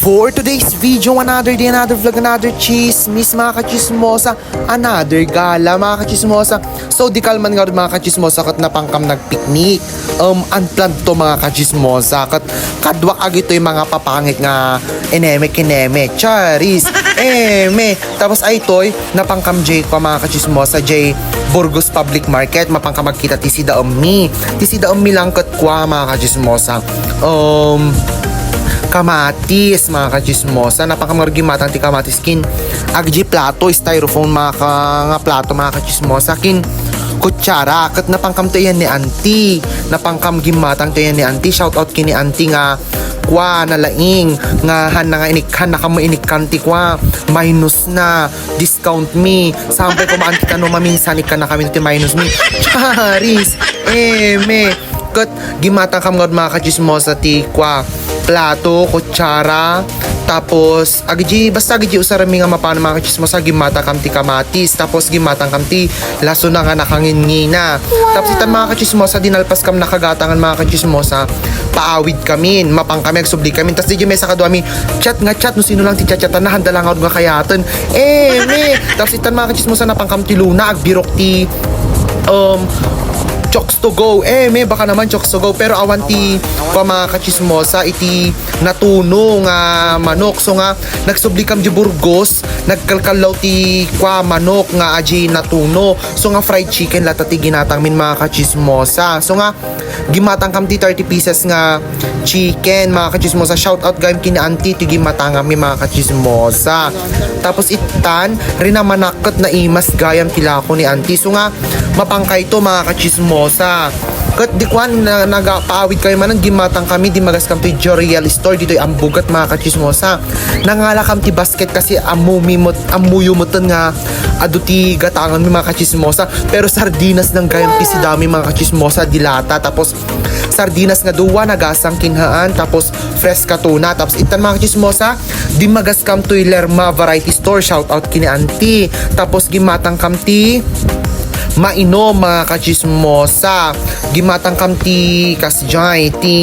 For today's video, another day, another vlog, another chismis, mga kachismosa, another gala, mga kachismosa. So, di kalman nga rin, mga kachismosa, kat napangkam nagpiknik. Um, unplanned to, mga kachismosa, kat kadwak agi to yung mga papangit nga eneme kineme, charis, eme. Tapos ay toy, napangkam J ko, mga kachismosa, J Burgos Public Market, mapangkam magkita tisida ummi. Tisida ummi lang kat kwa, mga kachismosa. Um, kamatis, mga kachismosa. Napakamargi matang ti kamatis kin. Agji plato, styrofoam mga ka, nga plato, mga kachismosa. Kin kutsara, kat napangkam to yan ni auntie. Napangkam gimatang to yan ni auntie. Shout out kini auntie nga kwa na laing nga han na nga inikhan na kamo inikkan ti kwa minus na discount me sampay ko maan kita no maminsan ikan na kami ti minus me charis eh me kat gimatang kam ngod mga kachismosa ti kwa plato, kutsara, tapos agji basta agji usarami nga mapano mga kachismosa gimata kam ti kamatis tapos gimatang kam ti laso na nga nakangingina tapos itan mga kachismosa dinalpas kam nakagatangan mga kachismosa paawid kami mapang kami agsubli kami tapos di may sa kadwami chat nga chat no sino lang ti chat chatan na handa lang nga kayaton. Eh me. Tapos itan mga kachismosa napang kam ti luna agbirok ti um chokes to go. Eh, may baka naman chokes to go. Pero awanti pa mga kachismosa, iti natuno nga manok. So nga, nagsubli kam di Burgos, nagkalkalaw ti kwa manok nga aji natuno. So nga, fried chicken latati ginatang min mga kachismosa. So nga, gimatang kam ti 30 pieces nga chicken mga kachismosa. Shout out gayam kini auntie ti gimatang mi mga kachismosa. Tapos itan, rin na manakot na imas gayam tilako ni auntie. So nga, mapangkay to mga kachismosa. Kat di kwan na nagapaawid kayo man ang gimatang kami di magas kam ti Joriel store. Dito ang bugat mga kachismosa. Nangala kam ti basket kasi amumimot amuyumutan nga adu ti gatangan mi mga kachismosa. Pero sardinas ng gayam ti si dami mga kachismosa dilata. Tapos sardinas nga duwa nagasang kinhaan. Tapos fresh katuna tapos itan mga kachismosa di magas kam to Lerma variety store. Shout out kini auntie. Tapos gimatang kam ti mainom mga kachismosa. Gimatang kam ti kasjay ti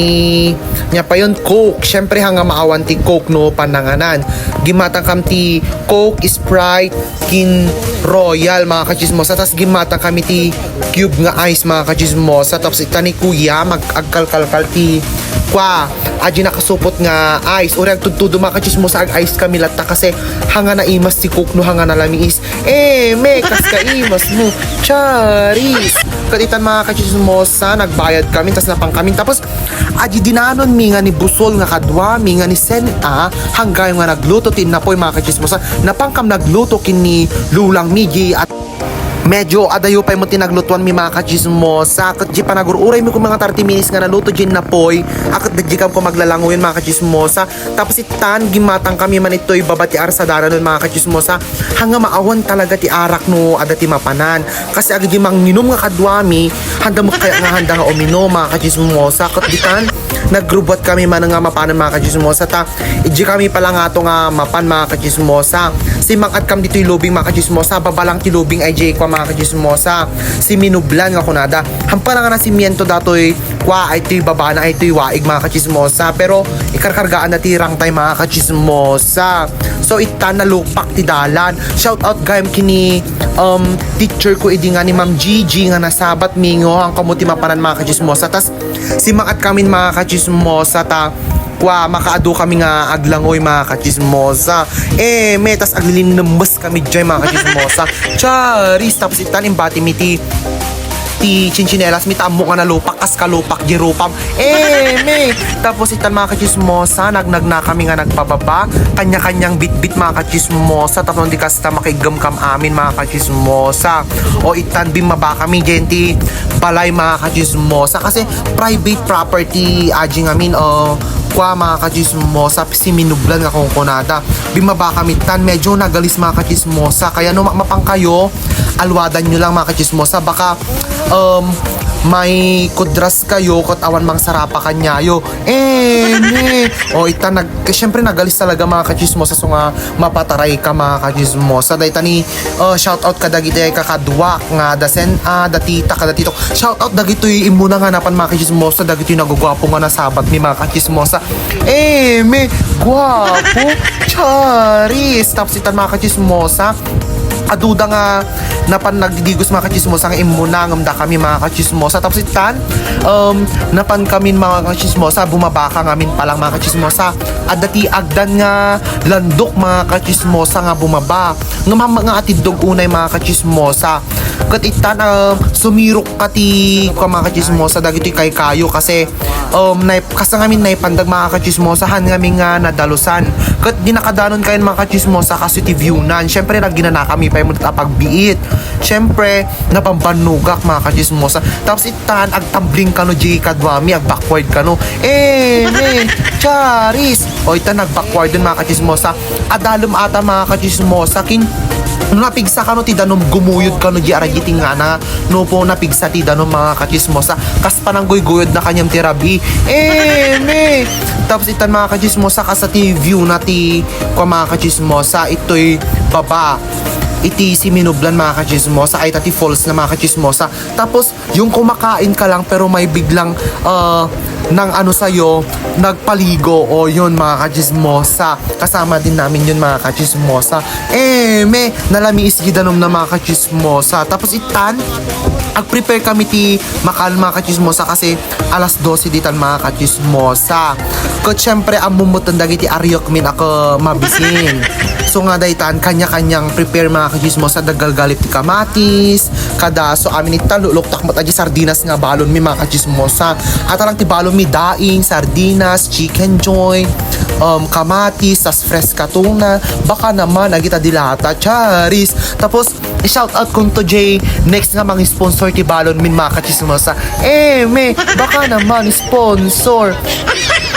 nya pa yun coke. Syempre hanga maawan ti coke no? Pananganan. Gimatang kam ti coke sprite kin royal mga kachismosa. Tas gimatang kami ti cube nga ice mga kachismosa. Tapos itani kuya mag agkalkalkal ti kwa aji nakasupot nga ice. Uri ang tudtudo mga kachismosa ag ice kami latta kasi hanga na imas ti coke no hanga na lamiis eh me kas ka imas mo. Charis. Katitan mga kachismosa nagbayad kami tas napang kami. Tapos aji dinanon mi nga ni busol nga kadwa mi nga ni sena hanggang nga nagluto tin na poy mga kachismosa napangkam nagluto kini lulang miji at medyo adayo pa mo tinaglutuan mi mga kachismosa. Kat di pa nagururay mi ko mga 30 minutes nga naluto gin na poy. Akat di kam ko maglalangoy mga kachismosa. Tapos itan gimatang kami man ito'y babati arsadara nun mga kachismosa. Hanga maawan talaga ti arak no ada ti mapanan. Kasi agi di manginom nga kadwami handa mo kaya nga handa nga uminom mga kachismosa. Kat ditan nagrubot kami man nga mapanan mga kachismosa ta. Iji kami pala nga to nga mapan mga kachismosa. Si mangat kam dito'y lubing mga kachismosa. Babalang ti lubing ay jay kwa mga kachismosa. Si minublan nga kunada. Hampara nga na si miento datoy kwa ay to'y babana ay to'y waig mga kachismosa. Pero ikarkargaan na tirang tay mga kachismosa. So ita na lupak ti dalan. Shout out gayam kini um, teacher ko idi nga ni Ma'am Gigi nga nasabat mingo ang kamuti mapanan mga kachismosa. Tas si mangat kami mga kachismosa ta. Kwa makaado kami nga aglangoy mga kachismosa. Eh metas aglilinambas kami dyan mga kachismosa. Charis tapos itan imbati mi ti chinchinelas mi tamo nga nalupak kas kalupak girupam eh me. Tapos itan mga kachismosa nagnag na kami nga nagpababa kanya-kanyang bit-bit mga kachismosa. Tapos hindi kasta makigam kam amin mga kachismosa. O itan bimaba kami genti. Balay mga kachismosa. Kasi private property ajing amin o kwa mga kachismosa si minublan nga kung kunada bimaba kami tan medyo nagalis mga kachismosa kaya no mapang kayo alwadan nyo lang mga kachismosa baka um may kudras kayo kat awan mang sarapa kanyayo. Eh, me. O ita nag syempre nagalis talaga mga kachismosa so nga mapataray ka mga kachismosa. Dahil tani uh, shout out ka dagiti ay kakadwa nga da sen ah da tita ka da tito. Shout out dagitoy imuna nga napan mga kachismosa dagitoy nagugwapo nga nasabat mi mga kachismosa. Eh, me gwapo. Charis. Tapos itan mga kachismosa aduda nga napan nagdigos mga kachismosa nga imuna ngamda kami mga kachismosa. Tapos itan um, napan kami mga kachismosa bumaba ka ngamin palang mga kachismosa. At dati agdan nga landok mga kachismosa nga bumaba. Nga mga atidog unay mga kachismosa. Kat itan um, sumirok kati ka mga kachismosa dagiti kay kayo kasi um, nay, kasa ngamin naipandag mga kachismosa han ngamin nga nadalusan kat di nakadanon kayo mga kachismosa kasi ti view nan. Syempre nagginana kami pa yung pagbiit syempre napambanugak mga kachismosa. Tapos itan agtambling kano J kadwami ag backward kano eh me charis. O itan nag backward dun mga kachismosa. Adalom ata mga kachismosa. Kin no napigsa ka no ti danom gumuyod ka no di aragiti nga na no po napigsa ti danom mga kachismosa. Kas panang guyod na kanyang tirabi eh me. Tapos itan mga kachismosa ka sa ti view na ti kwa mga kachismosa ito'y baba si Minublan mga kachismosa. Ay tati falls na mga kachismosa. Tapos yung kumakain ka lang pero may biglang uh, ng ano sa'yo nagpaligo. O yun mga kachismosa. Kasama din namin yun mga kachismosa. Eh me nalami isgidanom na mga kachismosa. Tapos itan ag-prepare kami ti makal mga kachismosa kasi alas 12 ditan mga kachismosa. Ko syempre ang mumutan dagiti aryok min ako mabisin. So nga daytan kanya-kanyang prepare mga kachismosa dagal galip ti kamatis kada so amin itan luluktak mo taji sardinas nga balon mi mga kachismosa. At lang ti balon mi daing sardinas chicken joy um, kamatis tas fresh katuna. Baka naman agita dilata charis. Tapos i-shout out kung to Jay. Next nga mga sponsor ti balon min mga kachismosa. Eh me baka naman sponsor.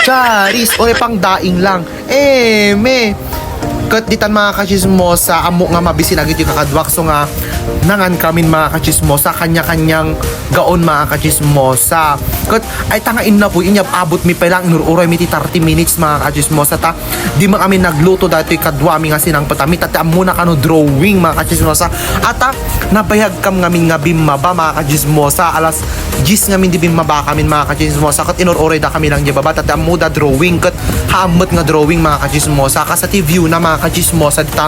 Charis. O pang daing lang. Eh me kat ditan mga kachismosa amo nga mabisin agit yung kakadwak. So nga nangan kamin mga kachismosa kanya-kanyang gaon mga kachismosa kat ay tangain na po inyap abot mi pa lang inururoy mi ti 30 minutes mga kachismosa ta di man kami nagluto dati kadwami nga sinang patami. Tati amuna kano drawing mga kachismosa ata nabayag kam ngamin nga bimaba mga kachismosa alas 10 ngamin di bimaba kamin mga kachismosa kat inururoy da kami lang di baba tati amuda drawing kat haamot nga drawing mga kachismosa ka sa ti view na mga kachismosa dita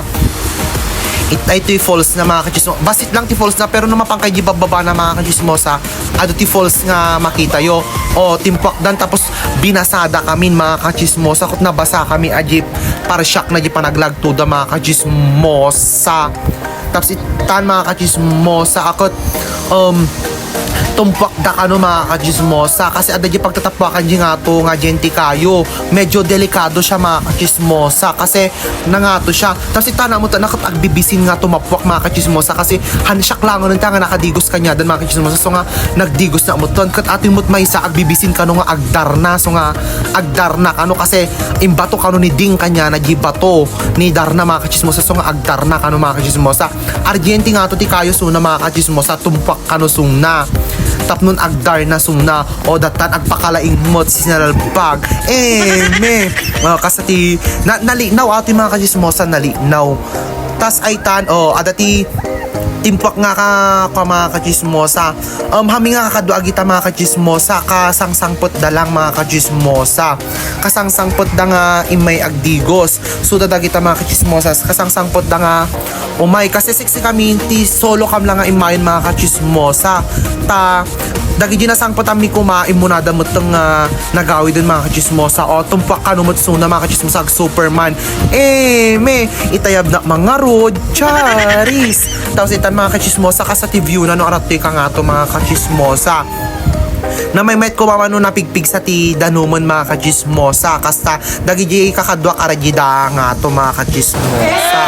it ay ti falls na mga kachismosa basit lang ti falls na pero no mapangkay di bababa na mga kachismosa ado ti falls nga makita yo. O timpak dan tapos binasada kami mga kachismosa kut nabasa kami ajip para shock na di panaglagto da mga kachismosa tapos itan mga kachismosa akot um tumpak da kano mga kachismosa kasi ada di pagtatapwakan di nga to nga genti kayo. Medyo delikado siya mga kachismosa kasi nangato siya. Tapos itana mo ta nakapagbibisin nga tumapwak mga kachismosa kasi hansyak lang nun ta nga nakadigos kanya dan mga kachismosa so nga nagdigos na mo ton kat ating mo't may sa agbibisin kano nga agdar na. So nga agdar na kano kasi imbato kano ni ding kanya na di bato ni darna mga kachismosa so nga agdar na kano mga kachismosa argenti nga to ti kayo suna mga kachismosa tumpak kano suna tapnon agdar na sumna. O datan agpakalaing mot si sinalbag eh me mga kasati na, nalinaw ati mga kasismosa nalinaw. Tas ay tan o adati timpak nga ka, ka mga kachismosa. Um hami nga kakadwa kita mga kachismosa kasangsangpot da lang mga kachismosa. Kasangsangpot da nga imay agdigos. So da kita mga kachismosa kasangsangpot da nga umay kasi siksi kami ti solo kam lang nga imayin mga kachismosa. Ta dagi di nasang patami kuma imunada mo tong uh, nagawi dun mga kachismosa. O tumpak ka numot suna mga kachismosa ag superman. Eh me itayab na mga road charis. Tapos itan mga kachismosa ka sa TV na no arate ka nga to mga kachismosa. Na may met ko mamano napigpig sa ti danumon mga kachismosa. Kasta dagi di kakadwa karagida nga to mga kachismosa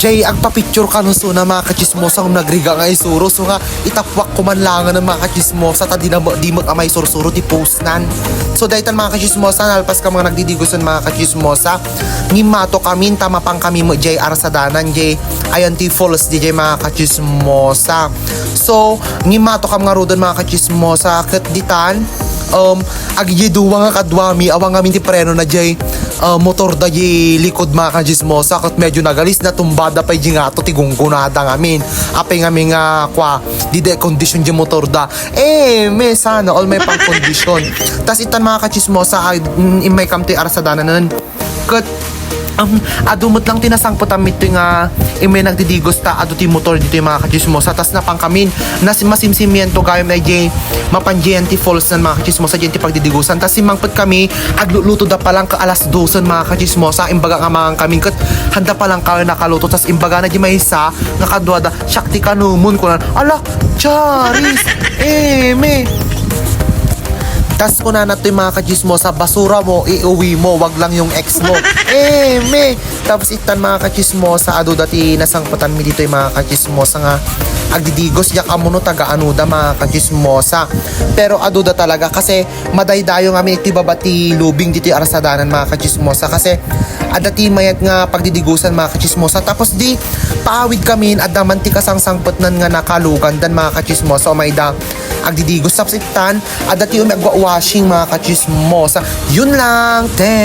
Jay, agpa-picture ka nun so na mga kachismosa kung nagriga nga isuro. So nga, itapwak ko man lang ng mga kachismosa ta di na di mag-amay sursuro ti post nan. So dahil tan mga kachismosa, nalpas ka mga nagdidigusan mga kachismosa. Ngimato kami, tama pang kami mo Jay Arsadanan, Jay. Ayan ti falls di Jay mga kachismosa. So, ngimato ka mga rodon mga kachismosa. Kat ditan, um, agyiduwa nga kadwami, awang amin ti preno na Jay uh, motor da yi likod mga kajismosa kat medyo nagalis na tumbada pa yi nga to tigunggunada ngamin apay ngamin nga kwa di de condition yi motor da. Eh may sana all may pang condition tas itan mga kajismosa ay mm, may kamti arasadana nun. Kat um, adumot lang tinasangpot amit ito nga ime nagdidigos ta adu ti motor dito yung mga kachismosa. Tas napang kamin nas masimsimiento kayo may jay mapanjian ti falls ng mga kachismosa dyan ti pagdidigusan tas simangpot kami agluluto da pa lang ka alas 12 mga kachismosa. Imbaga nga mga kami kat handa pa lang kayo nakaluto tas imbaga na di may isa nga kadwa da shakti kanumon ko na ala charis eme Tas ko na nato yung mga kachismosa, basura mo, iuwi mo, wag lang yung ex mo. eh, me! Tapos itan mga kachismosa, ado dati nasangpatan mi dito yung mga kachismosa nga agdidigos yak amuno taga anuda mga kachismosa. Pero aduda talaga kasi madaydayo nga mi iti babati lubing dito yung arasadanan mga kachismosa kasi adati mayat nga pagdidigusan mga kachismosa. Tapos di paawid kami at daman ti kasang sangpot nan nga nakalugan dan mga kachismosa o may da agdidigos sa sitan at dati yung washing mga kachismosa. Yun lang. Thanks.